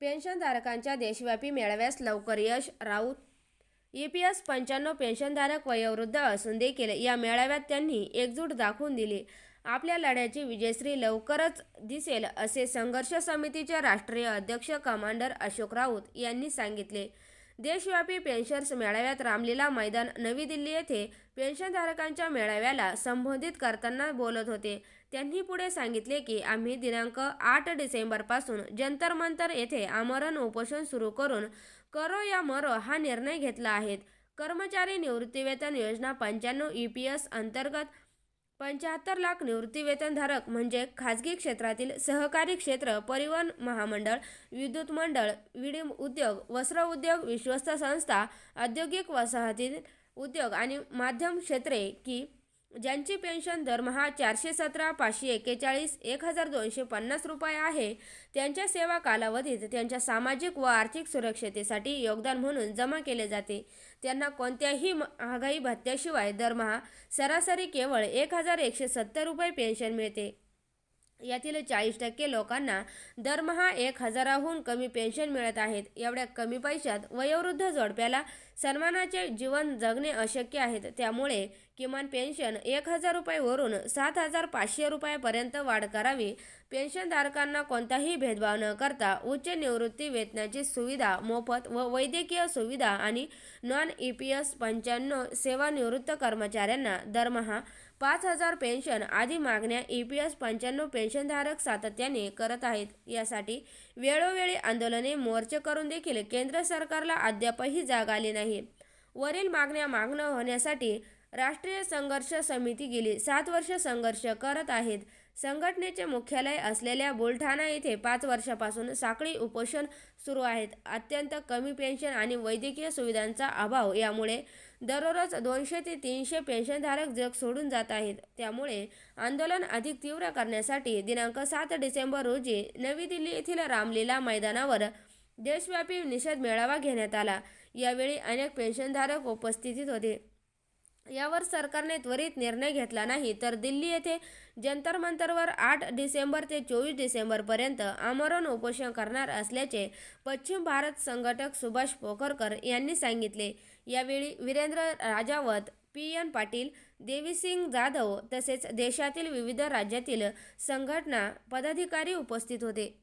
पेन्शनधारकांच्या देशव्यापी मेळाव्यास लवकर यश राऊत. ई पी एस पंच्याण्णव पेन्शनधारक वयोवृद्ध असून देखील या मेळाव्यात त्यांनी एकजूट दाखवून दिली. आपल्या लढ्याची विजयश्री लवकरच दिसेल असे संघर्ष समितीचे राष्ट्रीय अध्यक्ष कमांडर अशोक राऊत यांनी सांगितले. देशव्यापी पेन्शर्स मेळाव्यात रामलीला मैदान नवी दिल्ली येथे पेन्शनधारकांच्या मेळाव्याला संबोधित करताना बोलत होते. त्यांनी पुढे सांगितले की आम्ही दिनांक आठ डिसेंबरपासून जंतर मंतर येथे आमरण उपोषण सुरू करून करो या मरो हा निर्णय घेतला आहे. कर्मचारी निवृत्तीवेतन योजना पंच्याण्णव ई पी एस अंतर्गत पंच्याहत्तर लाख निवृत्तीवेतनधारक म्हणजे खाजगी क्षेत्रातील सहकारी क्षेत्र परिवहन महामंडळ विद्युत मंडळ विडी उद्योग वस्त्र उद्योग विश्वस्त संस्था औद्योगिक वसाहतील उद्योग आणि माध्यम क्षेत्रे की ज्यांची पेन्शन दरमहा चारशे सतरा पाचशे एक्केचाळीस एक हजार दोनशे पन्नास रुपये आहे त्यांच्या सेवा कालावधीत त्यांच्या सामाजिक व आर्थिक सुरक्षतेसाठी योगदान म्हणून जमा केले जाते. त्यांना कोणत्याही महागाई भत्त्याशिवाय दरमहा सरासरी केवळ एक हजार एकशे सत्तर रुपये पेन्शन मिळते. यातील चाळीस टक्के लोकांना दरमहा एक हजाराहून कमी पेन्शन मिळत आहेत. एवढ्या कमी पैशात वयोवृद्ध जोडप्याला सन्मानाचे जीवन जगणे अशक्य आहेत त्यामुळे किमान पेन्शन एक हजार रुपयेवरून सात हजार पाचशे रुपयापर्यंत वाढ करावी पेन्शनधारकांना कोणताही भेदभाव न करता उच्च निवृत्ती वेतनाची सुविधा मोफत व वैद्यकीय सुविधा आणि नॉन ई पी एस पंच्याण्णव सेवानिवृत्त कर्मचाऱ्यांना दरमहा पाच हजार पेन्शन आदी मागण्या ई पी एस पंच्याण्णव पेन्शनधारक सातत्याने करत आहेत. यासाठी वेळोवेळी आंदोलने मोर्चे करून देखील केंद्र सरकारला अद्यापही जाग आली नाही. वरील मागण्या मागणं होण्यासाठी राष्ट्रीय संघर्ष समिती गेली. सात वर्ष संघर्ष करत आहेत. संघटनेचे मुख्यालय असलेल्या बुलढाणा येथे पाच वर्षापासून साखळी उपोषण सुरू आहेत. अत्यंत कमी पेन्शन आणि वैद्यकीय सुविधांचा अभाव यामुळे दररोज दोनशे ते तीनशे पेन्शनधारक जग सोडून जात आहेत. त्यामुळे आंदोलन अधिक तीव्र करण्यासाठी दिनांक सात डिसेंबर रोजी नवी दिल्ली येथील रामलीला मैदानावर देशव्यापी निषेध मेळावा घेण्यात आला. यावेळी अनेक पेन्शनधारक उपस्थित होते. यावर सरकारने त्वरित निर्णय घेतला नाही. तर दिल्ली येथे जंतर मंतरवर आठ डिसेंबर ते चोवीस डिसेंबरपर्यंत आमरण उपोषण करणार असल्याचे पश्चिम भारत संघटक सुभाष पोखरकर यांनी सांगितले. यावेळी वीरेंद्र राजावत पी. एन. पाटील देवीसिंग जाधव तसेच देशातील विविध राज्यातील संघटना पदाधिकारी उपस्थित होते.